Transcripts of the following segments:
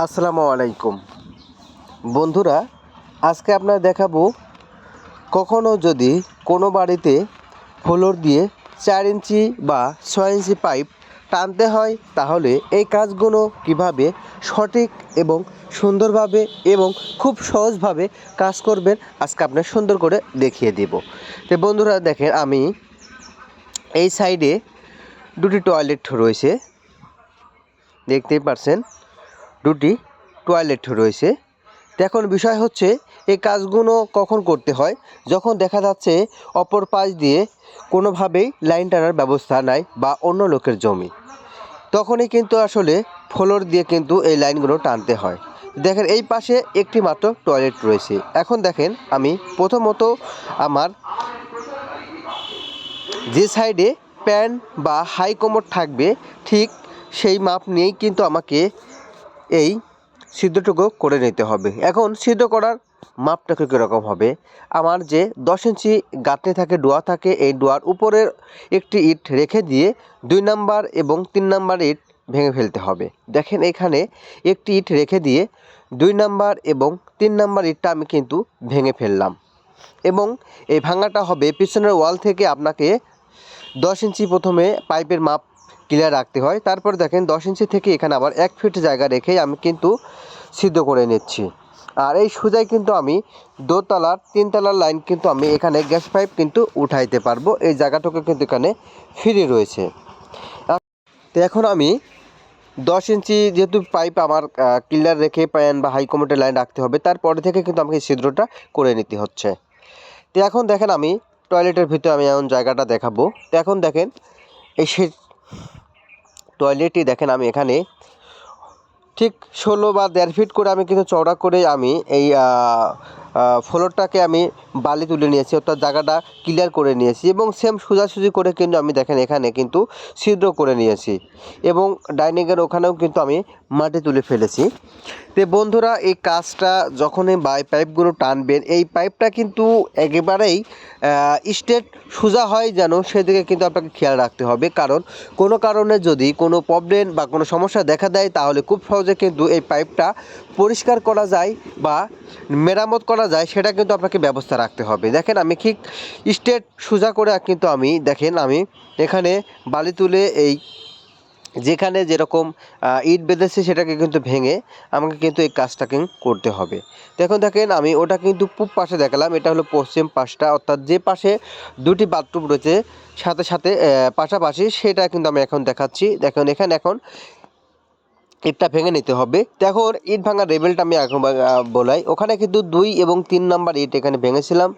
আসসালামু আলাইকুম। বন্ধুরা, আজকে আপনার দেখাবো কখনো যদি কোনো বাড়িতে ফ্লোর দিয়ে চার ইঞ্চি বা ছয় ইঞ্চি পাইপ টানতে হয়, তাহলে এই কাজগুলো কীভাবে সঠিক এবং সুন্দরভাবে এবং খুব সহজভাবে কাজ করবেন, আজকে আপনার সুন্দর করে দেখিয়ে দেব। তো বন্ধুরা, দেখেন আমি এই সাইডে দুটি টয়লেট রয়েছে। দেখতেই পারছেন? দুটি টয়লেট রয়েছে। এখন বিষয় হচ্ছে, এই কাজগুলো কখন করতে হয়? যখন দেখা যাচ্ছে অপর পাশ দিয়ে কোনোভাবেই লাইন টানার ব্যবস্থা নাই বা অন্য লোকের জমি। তখনই কিন্তু আসলে ফ্লোর দিয়ে কিন্তু এই লাইনগুলো টানতে হয়। দেখেন, এই পাশে একটি মাত্র টয়লেট রয়েছে। এখন দেখেন, আমি প্রথমত আমার যে সাইডে প্যান বা হাই কোমর থাকবে, ঠিক সেই মাপ নিয়েই কিন্তু আমাকে এই সিদ্ধটুকু করে নিতে হবে। এখন সিদ্ধ করার মাপটা কীরকম হবে? আমার যে দশ ইঞ্চি গাঁথনি থাকে, ডোয়া থাকে, এই ডোয়ার উপরের একটি ইট রেখে দিয়ে দুই নাম্বার এবং তিন নাম্বার ইট ভেঙে ফেলতে হবে। দেখেন এখানে একটি ইট রেখে দিয়ে দুই নাম্বার এবং তিন নাম্বার ইটটা আমি কিন্তু ভেঙে ফেললাম। এবং এই ভাঙাটা হবে পিছনের ওয়াল থেকে আপনাকে দশ ইঞ্চি প্রথমে পাইপের মাপ ক্লিয়ার রাখতে হয়। তারপর দেখেন দশ ইঞ্চি থেকে এখানে আবার এক ফিট জায়গা রেখেই আমি কিন্তু সিদ্ধ করে নিচ্ছি। আর এই সোজাই কিন্তু আমি দোতলার, তিনতলার লাইন কিন্তু আমি এখানে গ্যাস পাইপ কিন্তু উঠাইতে পারব। এই জায়গাটুকু কিন্তু এখানে ফ্রি রয়েছে। তো এখন আমি দশ ইঞ্চি যেহেতু পাইপ আমার ক্লিয়ার রেখে প্যান বা হাই কমোটের লাইন রাখতে হবে, তারপরে থেকে কিন্তু আমাকে ছিদ্রটা করে নিতে হচ্ছে। তো এখন দেখেন আমি টয়লেটের ভিতরে আমি এমন জায়গাটা দেখাবো। তো এখন দেখেন এই টয়লেটটি দেখেন আমি এখানে। ঠিক ষোলো বা দেড় ফিট করে আমি কিন্তু চওড়া করে আমি এই ফ্লোরটাকে আমি বালি তুলে নিয়েছি, অর্থাৎ জায়গাটা ক্লিয়ার করে নিয়েছি এবং সেম সোজাসুজি করে কিন্তু আমি দেখেন এখানে কিন্তু ছিদ্র করে নিয়েছি। এবং ডাইনিংয়ের ওখানেও কিন্তু আমি মাটি তুলে ফেলেছি। তো বন্ধুরা, এই কাজটা যখনই বাই পাইপগুলো টানবেন, এই পাইপটা কিন্তু একেবারেই স্টেট সোজা হয় যেন সেদিকে কিন্তু আপনাকে খেয়াল রাখতে হবে। কারণ কোনো কারণে যদি কোনো প্রবলেম বা কোনো সমস্যা দেখা দেয়, তাহলে খুব সহজে কিন্তু এই পাইপটা পরিষ্কার করা যায় বা মেরামত করা যায়, সেটা কিন্তু আপনাকে ব্যবস্থা রাখতে হবে। দেখেন, আমি ঠিক স্টেট সোজা করে কিন্তু আমি, দেখেন, আমি এখানে বালি তুলে এই যেখানে যেরকম ইট বেঁধেছে সেটাকে কিন্তু ভেঙে আমাকে কিন্তু এই কাজটাকে করতে হবে। দেখুন, দেখেন, আমি ওটা কিন্তু পূব পাশে দেখালাম। এটা হলো পশ্চিম পাশটা, অর্থাৎ যে পাশে দুটি বাথরুম রয়েছে, সাথে সাথে পাশাপাশি সেটা কিন্তু আমি এখন দেখাচ্ছি। দেখুন, এখানে এখন ইটটা ভেঙে নিতে হবে। দেখো ইট ভাঙার লেভেলটা আমি এখন বলাই। ওখানে কিন্তু দুই এবং তিন নাম্বার ইট এখানে ভেঙেছিলাম।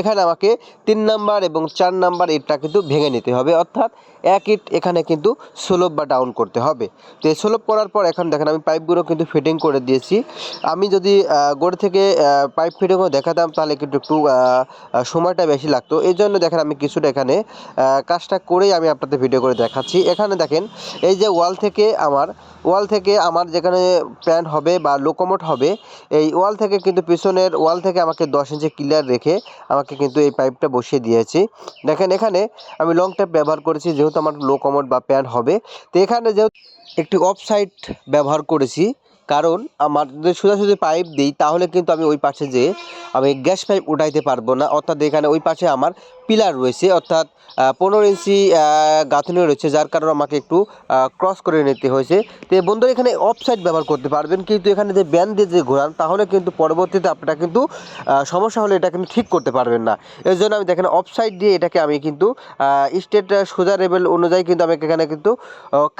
এখানে আমাকে তিন নাম্বার এবং চার নাম্বার ইটটা কিন্তু ভেঙে নিতে হবে। অর্থাৎ এক ইট এখানে কিন্তু স্লোপ বা ডাউন করতে হবে। তো এই স্লোপ করার পর এখন দেখেন, আমি পাইপগুলো কিন্তু ফিটিং করে দিয়েছি। আমি যদি গোড়া থেকে পাইপ ফিটিংও দেখাতাম, তাহলে কিন্তু একটু সময়টা বেশি লাগতো। এই জন্য দেখেন, আমি কিছুটা এখানে কাজটা করেই আমি আপনাদের ভিডিও করে দেখাচ্ছি। এখানে দেখেন, এই যে ওয়াল থেকে আমার ওয়াল থেকে আমার যেখানে প্যান্ট হবে বা লোকোমোট হবে, এই ওয়াল থেকে কিন্তু পিছনের ওয়াল থেকে আমাকে দশ ইঞ্চি ক্লিয়ার রেখে আমাকে কিন্তু এই পাইপটা বসিয়ে দিয়েছি। দেখেন এখানে আমি লং ট্যাপ ব্যবহার করেছি, যেহেতু আমার লোকোমোট বা প্যান্ট হবে। তো এখানে যেহেতু একটি অফ সাইড ব্যবহার করেছি কারণ আমার যদি সোজাসুজি পাইপ দিই, তাহলে কিন্তু আমি ওই পাশে যে আমি গ্যাস পাইপ উঠাইতে পারব না। অর্থাৎ এখানে ওই পাশে আমার পিলার রয়েছে, অর্থাৎ পনেরো ইঞ্চি গাঁথনি রয়েছে, যার কারণে আমাকে একটু ক্রস করে নিতে হয়েছে। তো বন্ধুরা, এখানে অফ সাইড ব্যবহার করতে পারবেন, কিন্তু এখানে যে ব্যান দিয়ে যে ঘোরান, তাহলে কিন্তু পরবর্তীতে আপনারা কিন্তু সমস্যা হলে এটা কিন্তু ঠিক করতে পারবেন না। এর জন্য আমি দেখেন অফ সাইড দিয়ে এটাকে আমি কিন্তু স্টেট সোজা লেভেল অনুযায়ী কিন্তু আমি এখানে কিন্তু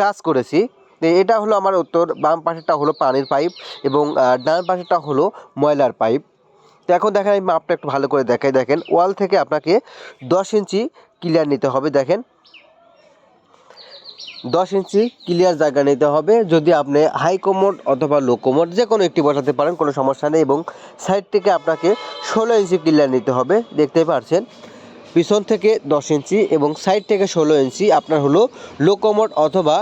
কাজ করেছি। এটা হলো আমার উত্তর, বাম পাশেরটা হলো পানির পাইপ এবং ডান পাশেরটা হলো ময়লার পাইপ। তো এখন দেখেন আমি মাপটা একটু ভালো করে দেখাই। দেখেন, ওয়াল থেকে আপনাকে দশ ইঞ্চি ক্লিয়ার নিতে হবে। দেখেন, দশ ইঞ্চি ক্লিয়ার জায়গা নিতে হবে। যদি আপনি হাই কোমোড অথবা লো কোমোড যে কোনো একটি বসাতে পারেন, কোনো সমস্যা নেই এবং সাইড থেকে আপনাকে ষোলো ইঞ্চি ক্লিয়ার নিতে হবে। দেখতে পারছেন, পিছন থেকে দশ ইঞ্চি এবং সাইড থেকে ষোলো ইঞ্চি। আপনার হলো লো কোমোড অথবা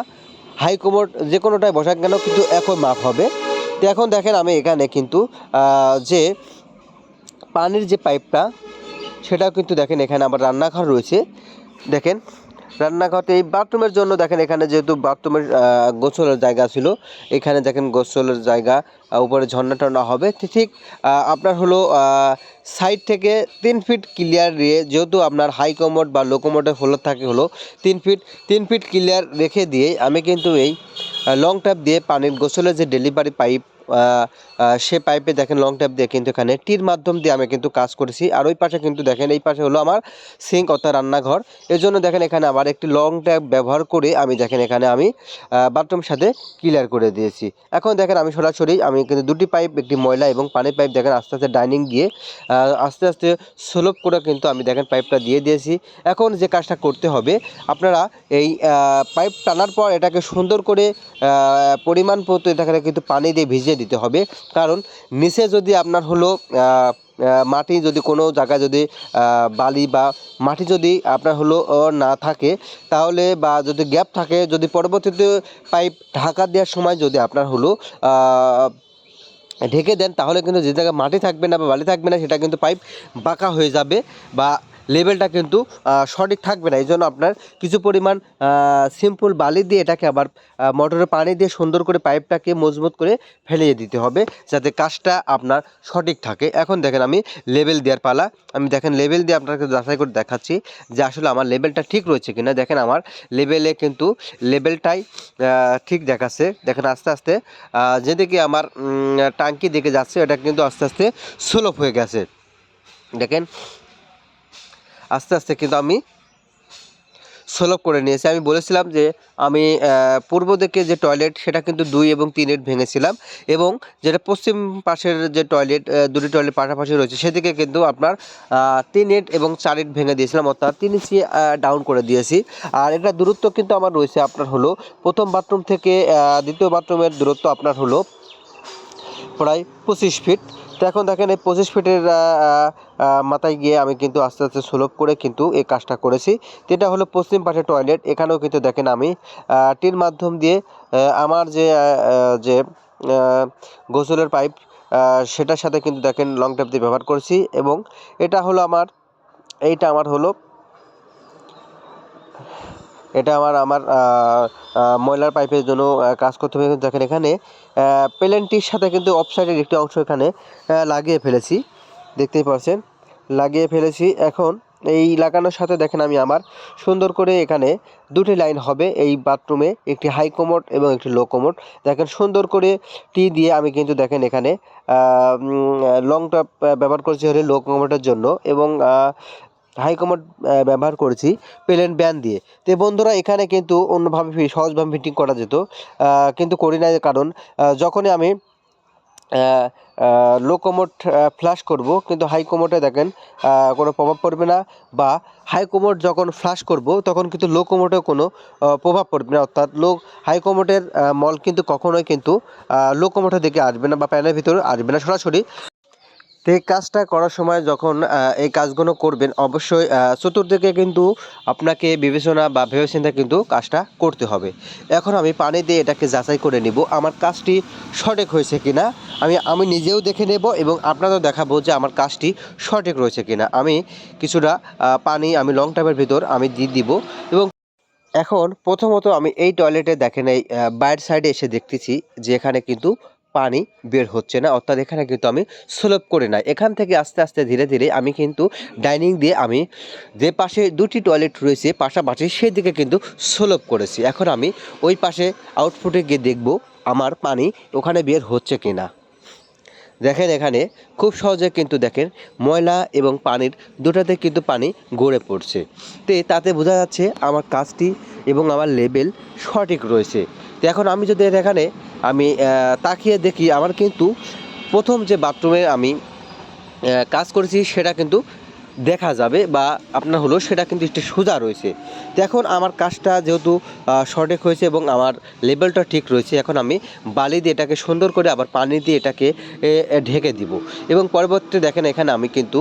হাই কোমোড যে কোনোটায় বসাক কেন, কিন্তু একই মাপ হবে। তো এখন দেখেন আমি এখানে কিন্তু যে পানির যে পাইপটা, সেটাও কিন্তু দেখেন এখানে আমার রান্নাঘর রয়েছে। দেখেন রান্নাঘরটি এই বাথরুমের জন্য দেখেন এখানে যেহেতু বাথরুমের গোসলের জায়গা ছিল, এখানে দেখেন গোসলের জায়গা উপরে ঝর্ণা টর্ণা হবে। ঠিক আপনার হলো সাইড থেকে তিন ফিট ক্লিয়ার দিয়ে যেহেতু আপনার হাই কমোড বা লো কমোডের ফ্লোর থাকে হলো, তিন ফিট তিন ফিট ক্লিয়ার রেখে দিয়ে আমি কিন্তু এই লং ট্যাপ দিয়ে পানির গোসলের যে ডেলিভারি পাইপ সে পাইপে দেখেন লং ট্যাপ দিয়ে কিন্তু এখানে টির মাধ্যম দিয়ে আমি কিন্তু কাজ করেছি। আর ওই পাশে কিন্তু দেখেন, এই পাশে হলো আমার সিঙ্ক অর্থাৎ রান্নাঘর। এর জন্য দেখেন এখানে আবার একটি লং ট্যাপ ব্যবহার করে আমি দেখেন এখানে আমি বাথরুম সাথে ক্লিয়ার করে দিয়েছি। এখন দেখেন আমি সরাসরি আমি কিন্তু দুটি পাইপ একটি ময়লা এবং পানির পাইপ দেখেন আস্তে আস্তে ডাইনিং গিয়ে আস্তে আস্তে স্লোপ করে কিন্তু আমি দেখেন পাইপটা দিয়ে দিয়েছি। এখন যে কাজটা করতে হবে, আপনারা এই পাইপ টানার পর এটাকে সুন্দর করে পরিমাণ মতো এটাকে কিন্তু পানি দিয়ে ভিজিয়ে দিতে হবে। কারণ নিচে যদি আপনার হলো মাটি যদি কোনো জায়গায় যদি বালি বা মাটি যদি আপনার হলো না থাকে, তাহলে বা যদি গ্যাপ থাকে, যদি পরবর্তীতে পাইপ ঢাকা দেওয়ার সময় যদি আপনার হলো ঢেকে দেন, তাহলে কিন্তু যে জায়গায় মাটি থাকবে না বা বালি থাকবে না, সেটা কিন্তু পাইপ বাঁকা হয়ে যাবে বা লেভেলটা কিন্তু সঠিক থাকবে না। এই জন্য আপনার কিছু পরিমাণ সিম্পল বালি দিয়ে এটাকে আবার মোটরের পানি দিয়ে সুন্দর করে পাইপটাকে মজবুত করে ফেলিয়ে দিতে হবে, যাতে কাজটা আপনার সঠিক থাকে। এখন দেখেন আমি লেভেল দেওয়ার পালা। আমি দেখেন লেভেল দিয়ে আপনাকে যাচাই করে দেখাচ্ছি যে আসলে আমার লেভেলটা ঠিক রয়েছে কিনা। দেখেন আমার লেভেলে কিন্তু লেভেলটাই ঠিক দেখাচ্ছে। দেখেন আস্তে আস্তে যেদিকে আমার টাঙ্কি দিকে যাচ্ছে এটা কিন্তু আস্তে আস্তে স্লোপ হয়ে গেছে। দেখেন আস্তে আস্তে কিন্তু আমি স্লোপ করে নিয়েছি। আমি বলেছিলাম যে আমি পূর্ব দিকে যে টয়লেট সেটা কিন্তু দুই এবং তিন ইট ভেঙেছিলাম এবং যেটা পশ্চিম পাশের যে টয়লেট দুটি টয়লেট পাশাপাশি রয়েছে সেদিকে কিন্তু আপনার তিন ইট এবং চার ইট ভেঙে দিয়েছিলাম, অর্থাৎ তিন ইঞ্চি ডাউন করে দিয়েছি। আর এটা দূরত্ব কিন্তু আমার রয়েছে আপনার হলো প্রথম বাথরুম থেকে দ্বিতীয় বাথরুমের দূরত্ব আপনার হলো প্রায় পঁচিশ ফিট তো এখন দেখেন এই পঁচিশ ফিটের মাথায় গিয়ে আমি কিন্তু আস্তে আস্তে সুলভ করে কিন্তু এই কাজটা করেছি। তো এটা হলো পশ্চিম পাশে টয়লেট, এখানেও কিন্তু দেখেন আমি টির মাধ্যম দিয়ে আমার যে যে গোসলের পাইপ সেটার সাথে কিন্তু দেখেন লং ট্যাপ দিয়ে ব্যবহার করেছি এবং এটা হলো আমার, এইটা আমার হলো এটা আমার আমার ময়লার পাইপের জন্য কাজ করতে হবে। দেখেন এখানে প্লেনটির সাথে কিন্তু অফসাইডের একটি অংশ এখানে লাগিয়ে ফেলেছি। দেখতেই পাচ্ছেন, লাগিয়ে ফেলেছি। এখন এই লাগানোর সাথে দেখেন আমি আমার সুন্দর করে এখানে দুটি লাইন হবে। এই বাথরুমে একটি হাই কোমোট এবং একটি লো কোমোট দেখেন সুন্দর করে টি দিয়ে আমি কিন্তু দেখেন এখানে লং টপ ব্যবহার করছি হলে লো কোমোটের জন্য এবং হাই কমোড ব্যবহার করেছি প্লেন ব্যান দিয়ে। তো বন্ধুরা, এখানে কিন্তু অন্যভাবে সহজভাবে ফিটিং করা যেত। কিন্তু করি না কারণ যখনই আমি লো কমোড ফ্ল্যাশ করব, কিন্তু হাই কমোডে দেখেন কোনো প্রভাব পড়বে না বা হাই কমোড যখন ফ্ল্যাশ করব, তখন কিন্তু লো কমোডে কোনো প্রভাব পড়বে না। অর্থাৎ লো হাই কমোডের মল কিন্তু কখনোই কিন্তু লো কমোডের দিকে আসবে না বা প্যানের ভিতরে আসবে না। সরাসরি এই কাজটা করার সময় যখন এই কাজগুলো করবেন অবশ্যই চতুর্দিকে কিন্তু আপনাকে বিবেচনা বা ভেবেচিন্তে কিন্তু কাজটা করতে হবে। এখন আমি পানি দিয়ে এটাকে যাচাই করে নিব আমার কাজটি সঠিক হয়েছে কিনা। আমি আমি নিজেও দেখে নেব এবং আপনাদেরও দেখাবো যে আমার কাজটি সঠিক রয়েছে কিনা। আমি কিছুটা পানি আমি লং টাইমের ভিতর আমি দিয়ে দিব এবং এখন প্রথমত আমি এই টয়লেটে দেখেন এই আহ, বাইরের সাইডে এসে দেখতেছি যে এখানে কিন্তু পানি বের হচ্ছে না, অর্থাৎ এখানে কিন্তু আমি স্লোপ করে না এখান থেকে আস্তে আস্তে ধীরে ধীরে আমি কিন্তু ডাইনিং দিয়ে আমি যে পাশে দুটি টয়লেট রয়েছে, পাশাপাশি সেদিকে কিন্তু স্লোপ করেছি। এখন আমি ওই পাশে আউটফুটে গিয়ে দেখব আমার পানি ওখানে বের হচ্ছে কিনা। দেখেন এখানে খুব সহজে কিন্তু দেখেন ময়লা এবং পানির দুটাতে কিন্তু পানি গড়ে পড়ছে। তো তাতে বোঝা যাচ্ছে আমার কাজটি এবং আমার লেভেল সঠিক রয়েছে। তো এখন আমি যদি এখানে আমি তাকিয়ে দেখি, আমার কিন্তু প্রথম যে বাথরুমে আমি কাজ করেছি সেটা কিন্তু দেখা যাবে বা আপনার হলো সেটা কিন্তু একটু সোজা রয়েছে। তো এখন আমার কাজটা যেহেতু সঠিক হয়েছে এবং আমার লেভেলটা ঠিক রয়েছে, এখন আমি বালি দিয়ে এটাকে সুন্দর করে আবার পানি দিয়ে এটাকে ঢেকে দিব। এবং পরবর্তীতে দেখেন এখানে আমি কিন্তু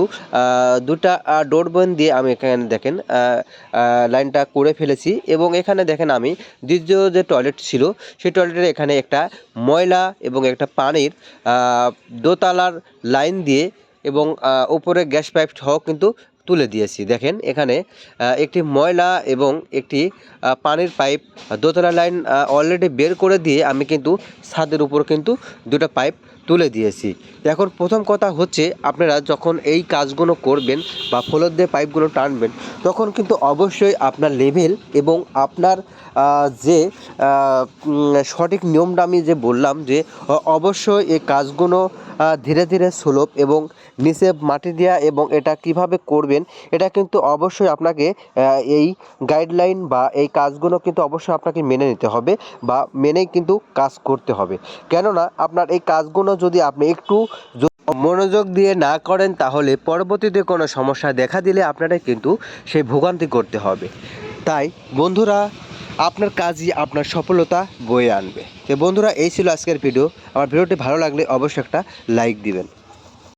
দুটা ডোর বোন দিয়ে আমি এখানে দেখেন লাইনটা করে ফেলেছি। এবং এখানে দেখেন আমি দ্বিতীয় যে টয়লেট ছিল, সেই টয়লেটের এখানে একটা ময়লা এবং একটা পানির দোতলার লাইন দিয়ে এবং উপরে গ্যাস পাইপ সহ কিন্তু তুলে দিয়েছি। দেখেন, এখানে একটি ময়লা এবং একটি পানির পাইপ, দোতলা লাইন অলরেডি বের করে দিয়ে আমি কিন্তু ছাদের উপর কিন্তু দুটো পাইপ তুলে দিয়েছি। এখন প্রথম কথা হচ্ছে আপনারা যখন এই কাজগুলো করবেন বা ফ্লোর দিয়ে পাইপগুলো টানবেন, তখন কিন্তু অবশ্যই আপনার লেভেল এবং আপনার যে সঠিক নিয়মটা আমি যে বললাম যে অবশ্যই এই কাজগুলো ধীরে ধীরে সুলভ এবং নিচে মাটি দেওয়া এবং এটা কীভাবে করবেন, এটা কিন্তু অবশ্যই আপনাকে এই গাইডলাইন বা এই কাজগুলো কিন্তু অবশ্যই আপনাকে মেনে নিতে হবে বা মেনেই কিন্তু কাজ করতে হবে। কেননা আপনার এই কাজগুলো যদি আপনি একটু মনোযোগ দিয়ে না করেন, তাহলে পরবর্তীতে কোনো সমস্যা দেখা দিলে আপনারা কিন্তু সেই ভোগান্তি করতে হবে। তাই বন্ধুরা, আপনার কাজই আপনার সফলতা বয়ে আনবে। তো বন্ধুরা, এই ছিল আজকের ভিডিও আমার ভিডিওটি ভালো লাগলে অবশ্যই একটা লাইক দিবেন।